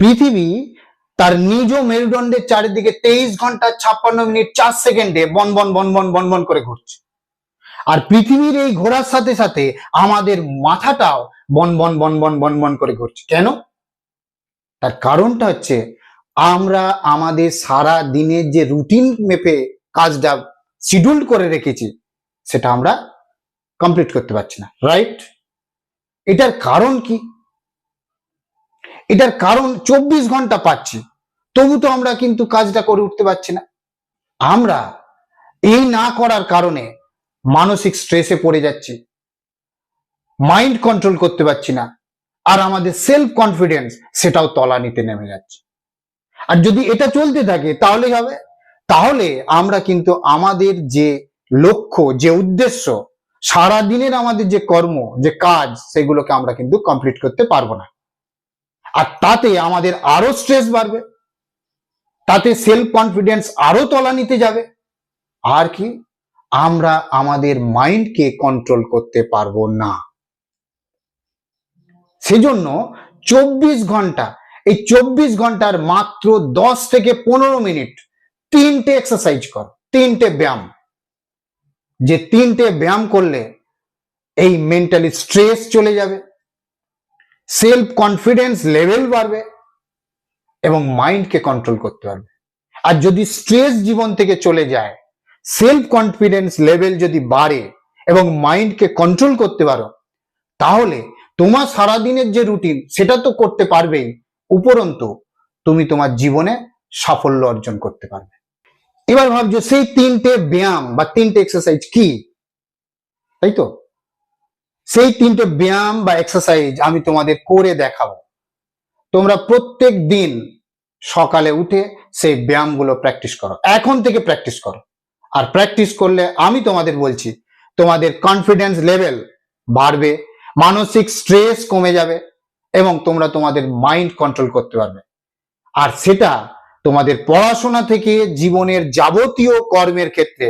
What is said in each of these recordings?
পৃথিবী তার নিজ মেরুদণ্ডের চারিদিকে তেইশ ঘণ্টা ছাপ্পান্ন মিনিট চার সেকেন্ডে বন বন বন বন বন বন করে ঘুরছে। আর পৃথিবীর এই ঘোরার সাথে সাথে আমাদের মাথাটাও বন বন বন বন বন বন করে ঘুরছে। কেন? তার কারণটা হচ্ছে আমরা আমাদের সারা দিনের যে রুটিন মেপে কাজটা শিডিউল করে রেখেছি, সেটা আমরা কমপ্লিট করতে পারছি না রাইট এটার কারণ কি? এটার কারণ চব্বিশ ঘণ্টা পাচ্ছি। তবু তো আমরা কিন্তু কাজটা করে উঠতে পারছি না। আমরা এই না করার কারণে মানসিক স্ট্রেসে পড়ে যাচ্ছি। মাইন্ড কন্ট্রোল করতে পারছি না। আর আমাদের সেলফ কনফিডেন্স সেটাও তলানিতে নেমে যাচ্ছে। আর যদি এটা চলতে থাকে, তাহলে হবে? তাহলে আমরা কিন্তু আমাদের যে লক্ষ্য, যে উদ্দেশ্য সারা দিনের আমাদের যে কর্ম, যে কাজ, সেগুলোকে আমরা কিন্তু কমপ্লিট করতে পারব না। আর তাতে আমাদের আরও স্ট্রেস বাড়বে, তাতে সেলফ কনফিডেন্স আরও তলানিতে যাবে। আর কি? আমরা আমাদের মাইন্ডকে কন্ট্রোল করতে পারব না। সেজন্য চব্বিশ ঘণ্টা, এই চব্বিশ ঘণ্টার মাত্র দশ থেকে পনেরো মিনিট তিনটে এক্সারসাইজ কর, তিনটে ব্যায়াম। যে তিনটে ব্যায়াম করলে এই মেন্টালি স্ট্রেস চলে যাবে। সেলফ কনফিডেন্স লেভেল বাড়বে এবং মাইন্ডকে কন্ট্রোল করতে পারবে। আর যদি স্ট্রেস জীবন থেকে চলে যায় সেলফ কনফিডেন্স লেভেল যদি বাড়ে এবং মাইন্ডকে কন্ট্রোল করতে পারো, তাহলে তোমার সারাদিনের যে রুটিন সেটা তো করতে পারবেই, উপরন্তু তুমি তোমার জীবনে সাফল্য অর্জন করতে পারবে। এবার ভাবছ সেই তিনটে ব্যায়াম বা তিনটে এক্সারসাইজ কি? তাই তো? সেই তিনটে ব্যায়াম বা এক্সারসাইজ আমি তোমাদের করে দেখাবো। তোমরা প্রত্যেক দিন সকালে উঠে সেই ব্যায়ামগুলো প্র্যাকটিস করো। এখন থেকে প্র্যাকটিস করো। আর প্র্যাকটিস করলে আমি তোমাদের বলছি, তোমাদের কনফিডেন্স লেভেল বাড়বে, মানসিক স্ট্রেস কমে যাবে এবং তোমরা তোমাদের মাইন্ড কন্ট্রোল করতে পারবে। আর সেটা তোমাদের পড়াশোনা থেকে জীবনের যাবতীয় কর্মের ক্ষেত্রে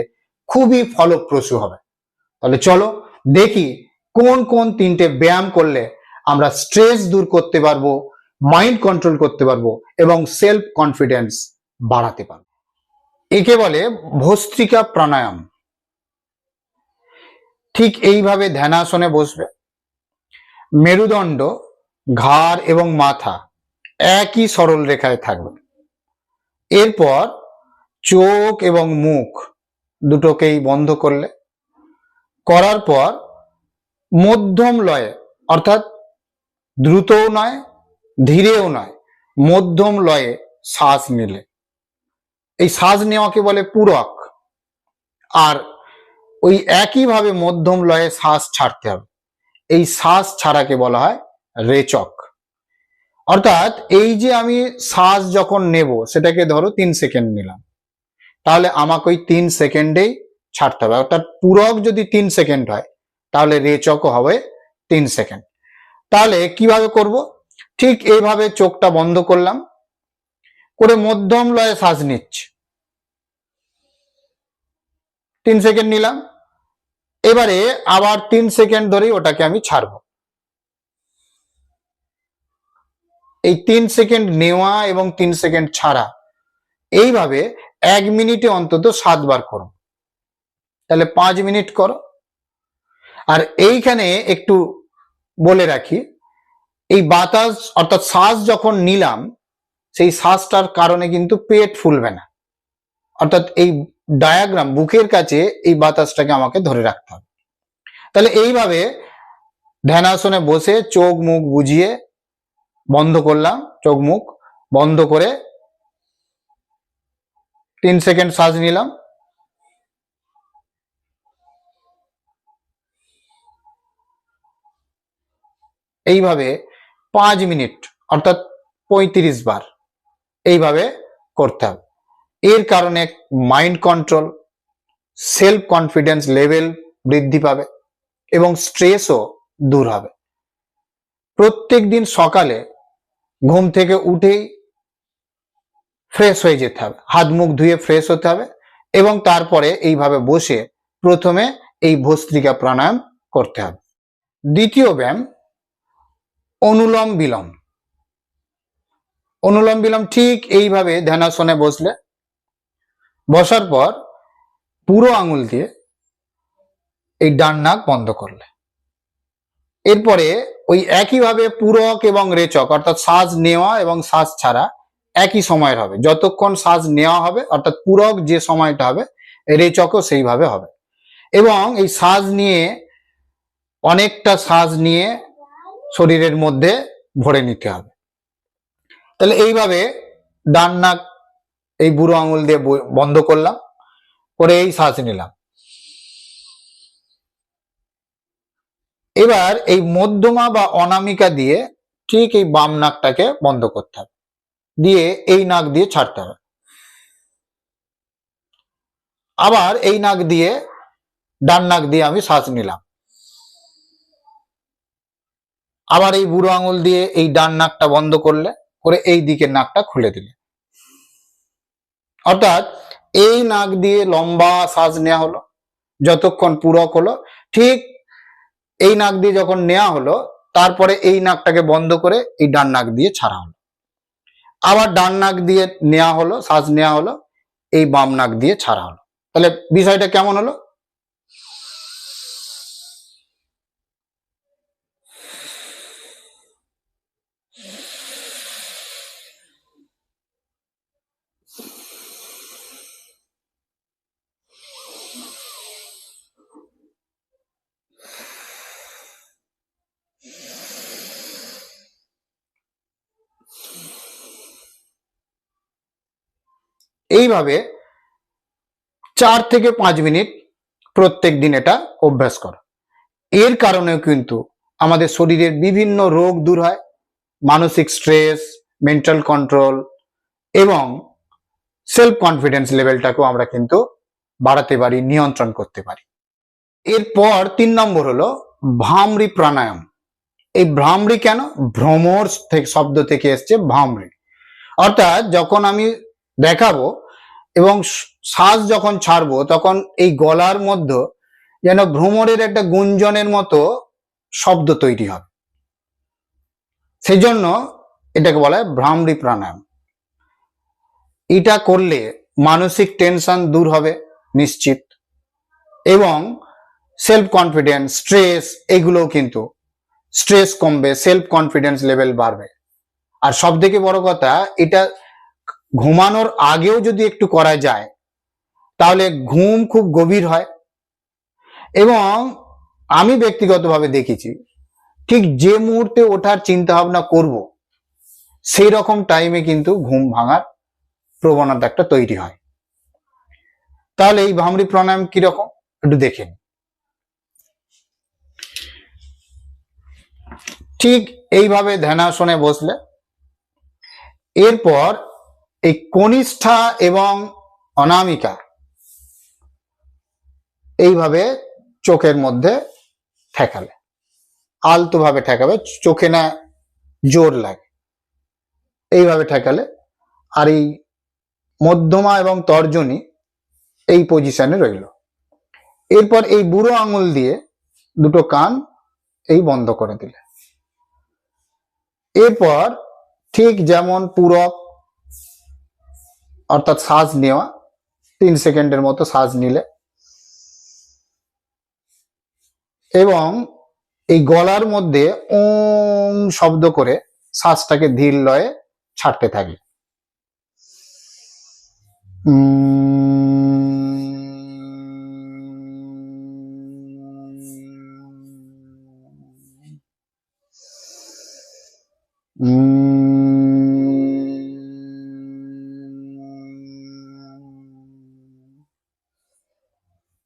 খুবই ফলপ্রসূ হবে। তাহলে চলো দেখি কোন কোন তিনটে ব্যায়াম করলে আমরা স্ট্রেস দূর করতে পারব মাইন্ড কন্ট্রোল করতে পারব এবং সেলফ কনফিডেন্স বাড়াতে পারব। একে বলে ভস্ত্রিকা প্রাণায়াম। ঠিক এইভাবে ধ্যানাসনে বসবে। মেরুদণ্ড, ঘাড় এবং মাথা একই সরল রেখায় থাকবে। এরপর চোখ এবং মুখ দুটোকেই বন্ধ করলে, করার পর মধ্যম লয়ে, অর্থাৎ দ্রুতও নয়, ধীরেও নয়, মধ্যম লয়ে শ্বাস নিলে। এই শ্বাস নেওয়াকে বলে পূরক। আর ওই একইভাবে মধ্যম লয়ে শ্বাস ছাড়তে হবে। এই শ্বাস ছাড়াকে বলা হয় রেচক। অর্থাৎ এই যে আমি শ্বাস যখন নেব, সেটাকে ধরো তিন সেকেন্ড নিলাম। তাহলে আমাকে ওই তিন সেকেন্ডেই ছাড়তে হবে। অর্থাৎ পূরক যদি তিন সেকেন্ড হয় তাহলে রেচকও হবে তিন সেকেন্ড। তাহলে কীভাবে করব? ঠিক এইভাবে চোখটা বন্ধ করলাম, করে মধ্যম লয়ে শ্বাস নিচ্ছি। তিন সেকেন্ড নিলাম, এবারে আবার তিন সেকেন্ড ধরেই ওটাকে আমি ছাড়বো। এই তিন সেকেন্ড নেওয়া এবং তিন সেকেন্ড ছাড়া, এইভাবে এক মিনিটে অন্তত সাতবার করো তাহলে পাঁচ মিনিট করো। আর এইখানে একটু বলে রাখি, এই বাতাস অর্থাৎ শ্বাস যখন নিলাম, সেই শ্বাসটার কারণে কিন্তু পেট ফুলবে না। অর্থাৎ এই ডায়াগ্রাম বুকের কাছে এই বাতাসটাকে আমাকে ধরে রাখতে হবে। তাহলে এইভাবে ধ্যানাসনে বসে চোখ মুখ বুঝিয়ে বন্ধ করলাম, চোখ মুখ বন্ধ করে তিন সেকেন্ড শ্বাস নিলাম। এইভাবে পাঁচ মিনিট, অর্থাৎ পঁয়ত্রিশ বার এইভাবে করতে হবে। এর কারণে mind control self confidence level বৃদ্ধি পাবে এবং স্ট্রেসও দূর হবে। প্রত্যেক দিন সকালে ঘুম থেকে উঠেই ফ্রেশ হয়ে যেতে হবে। হাত মুখ ধুয়ে ফ্রেশ হতে হবে এবং তারপরে এইভাবে বসে প্রথমে এই ভস্ত্রিকা প্রাণায়াম করতে হবে। দ্বিতীয় ব্যায়াম অনুলম বিলম। অনুলোম বিলোম ঠিক এইভাবে ধ্যানাসনে বসলে, বসার পর পুরো আঙুল দিয়ে এই ডান নাক বন্ধ করলে। এরপরে ওই একইভাবে পূরক এবং রেচক, অর্থাৎ শ্বাস নেওয়া এবং শ্বাস ছাড়া একই সময়ের হবে। যতক্ষণ শ্বাস নেওয়া হবে, অর্থাৎ পূরক যে সময়টা হবে, রেচকও সেইভাবে হবে। এবং এই শ্বাস নিয়ে, অনেকটা শ্বাস নিয়ে শরীরের মধ্যে ভরে নিতে হবে। তাহলে এইভাবে ডান নাক, এই বুড়ো আঙুল দিয়ে বন্ধ করলাম করে এই শ্বাস নিলাম। এবার এই মধ্যমা বা অনামিকা দিয়ে ঠিক এই বাম নাকটাকে বন্ধ করতে হবে। দিয়ে এই নাক দিয়ে ছাড়তে হবে। আবার এই নাক দিয়ে, ডান নাক দিয়ে আমি শ্বাস নিলাম। আবার এই বুড়ো আঙুল দিয়ে এই ডান নাকটা বন্ধ করলে, করে এই দিকের নাকটা খুলে দিলে। অর্থাৎ এই নাক দিয়ে লম্বা শ্বাস নেওয়া হলো, যতক্ষণ পূরক হলো, ঠিক এই নাক দিয়ে যখন নেওয়া হলো, তারপরে এই নাকটাকে বন্ধ করে এই ডান নাক দিয়ে ছাড়া হলো। আবার ডান নাক দিয়ে নেওয়া হলো শ্বাস নেওয়া হলো, এই বাম নাক দিয়ে ছাড়া হলো। তাহলে বিষয়টা কেমন হলো? এইভাবে চার থেকে পাঁচ মিনিট প্রত্যেক দিন এটা অভ্যাস করো। এর কারণেও কিন্তু আমাদের শরীরের বিভিন্ন রোগ দূর হয়, মানসিক স্ট্রেস মেন্টাল কন্ট্রোল এবং সেলফ কনফিডেন্স লেভেলটাকেও আমরা কিন্তু বাড়াতে পারি, নিয়ন্ত্রণ করতে পারি। এরপর তিন নম্বর হলো ভ্রামরি প্রাণায়াম। এই ভ্রামরি কেন? ভ্রমর শব্দ থেকে এসছে ভ্রামরি। অর্থাৎ যখন আমি দেখাবো এবং শ্বাস যখন ছাড়বো তখন এই গলার মধ্যে যেন ভ্রমরের একটা গুঞ্জনের মতো শব্দ তৈরি হবে। সেই জন্য এটাকে বলা হয় ভ্রামরি প্রাণায়াম। এটা করলে মানসিক টেনশন দূর হবে নিশ্চিত এবং সেলফ কনফিডেন্স স্ট্রেস এগুলোও কিন্তু স্ট্রেস কমবে সেলফ কনফিডেন্স লেভেল বাড়বে। আর সব থেকে বড় কথা, এটা ঘুমানোর আগেও যদি একটু করা যায়, তাহলে ঘুম খুব গভীর হয়। এবং আমি ব্যক্তিগতভাবে দেখেছি, ঠিক যে মুহূর্তে ওঠার চিন্তা ভাবনা করব সেই রকম টাইমে কিন্তু ঘুম ভাঙার প্রবণতা একটা তৈরি হয়। তাহলে এই ভামরি প্রাণায়াম কীরকম? একটু দেখেন ঠিক এইভাবে ধ্যানাসনে বসলে, এরপর এই কনিষ্ঠা এবং অনামিকা এইভাবে চোখের মধ্যে ঠেকালে, আলতোভাবে ঠেকাবে, চোখে না জোর লাগে। এইভাবে ঠেকালে, আর এই মধ্যমা এবং তর্জনী এই পজিশনে রইল। এরপর এই বুড়ো আঙুল দিয়ে দুটো কান এই বন্ধ করে দিলে। এরপর ঠিক যেমন পূরক অর্থাৎ শ্বাস নেওয়া, তিন সেকেন্ডের মতো শ্বাস নিলে। এবং এই গলার মধ্যে ওম শব্দ করে শ্বাসটাকে ধীর লয়ে ছাড়তে থাকলে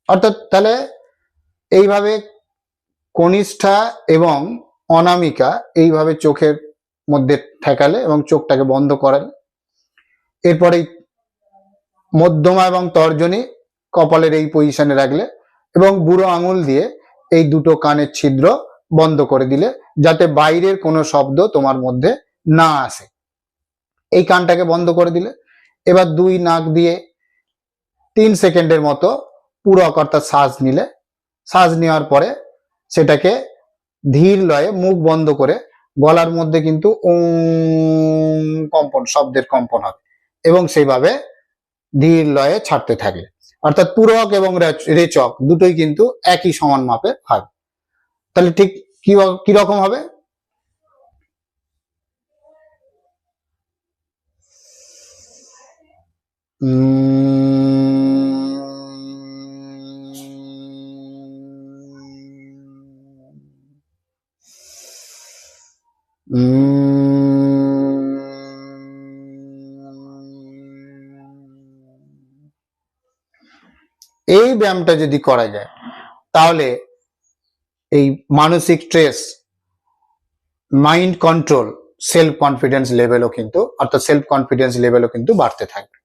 অর্থাৎ তাহলে এইভাবে কনিষ্ঠা এবং অনামিকা এইভাবে চোখের মধ্যে ঠেকালে এবং চোখটাকে বন্ধ করালে। এরপরে মধ্যমা এবং তর্জনী কপালের এই পজিশনে রাখলে এবং বুড়ো আঙুল দিয়ে এই দুটো কানের ছিদ্র বন্ধ করে দিলে যাতে বাইরের কোনো শব্দ তোমার মধ্যে না আসে। এই কানটাকে বন্ধ করে দিলে। এবার দুই নাক দিয়ে তিন সেকেন্ডের মতো পুরো অর্থাৎ শ্বাস নিলে, শ্বাস নেওয়ার পরে সেটাকে ধীর লয়ে মুখ বন্ধ করে গলার মধ্যে কিন্তু কম্পন, শব্দের কম্পন হবে এবং সেইভাবে ধীর লয়ে ছাড়তে থাকলে অর্থাৎ পূরক এবং রেচ- রেচক দুটোই কিন্তু একই সমান মাপে হবে তাহলে ঠিক কি রকম হবে? এই ব্যায়ামটা যদি করা যায়, তাহলে এই মানসিক stress mind control self confidence লেভেলও কিন্তু, অর্থাৎ সেলফ কনফিডেন্স লেভেলও কিন্তু বাড়তে থাকবে।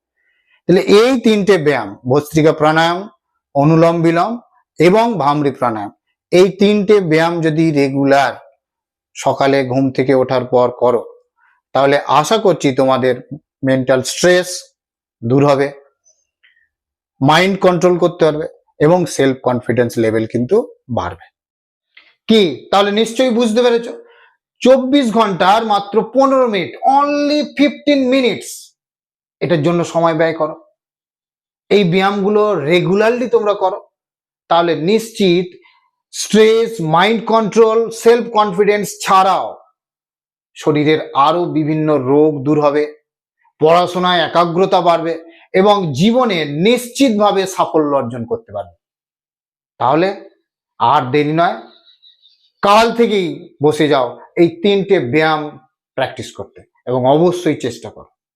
তাহলে এই তিনটে ব্যায়াম ভস্ত্রিকা প্রাণায়াম, অনুলম বিলম এবং ভামরি প্রাণায়াম, এই তিনটে ব্যায়াম যদি রেগুলার সকালে ঘুম থেকে ওঠার পর করো, তাহলে আশা করছি তোমাদের মেন্টাল স্ট্রেস দূর হবে। মাইন্ড কন্ট্রোল করতে পারবে এবং সেলফ কনফিডেন্স লেভেল কিন্তু বাড়বে। কি? তাহলে নিশ্চয়ই বুঝতে পেরেছ? চব্বিশ ঘণ্টার মাত্র পনেরো মিনিট অনলি ফিফটিন মিনিটস এটার জন্য সময় ব্যয় করো। এই ব্যায়ামগুলো রেগুলারলি তোমরা করো। তাহলে নিশ্চিত stress mind control self confidence ছাড়াও শরীরের আরও বিভিন্ন রোগ দূর হবে, পড়াশোনায় একাগ্রতা বাড়বে এবং জীবনে নিশ্চিতভাবে সাফল্য অর্জন করতে পারবে। তাহলে আর দেরি নয়, কাল থেকেই বসে যাও, এই তিনটে ব্যায়াম প্র্যাকটিস করতে এবং অবশ্যই চেষ্টা করো।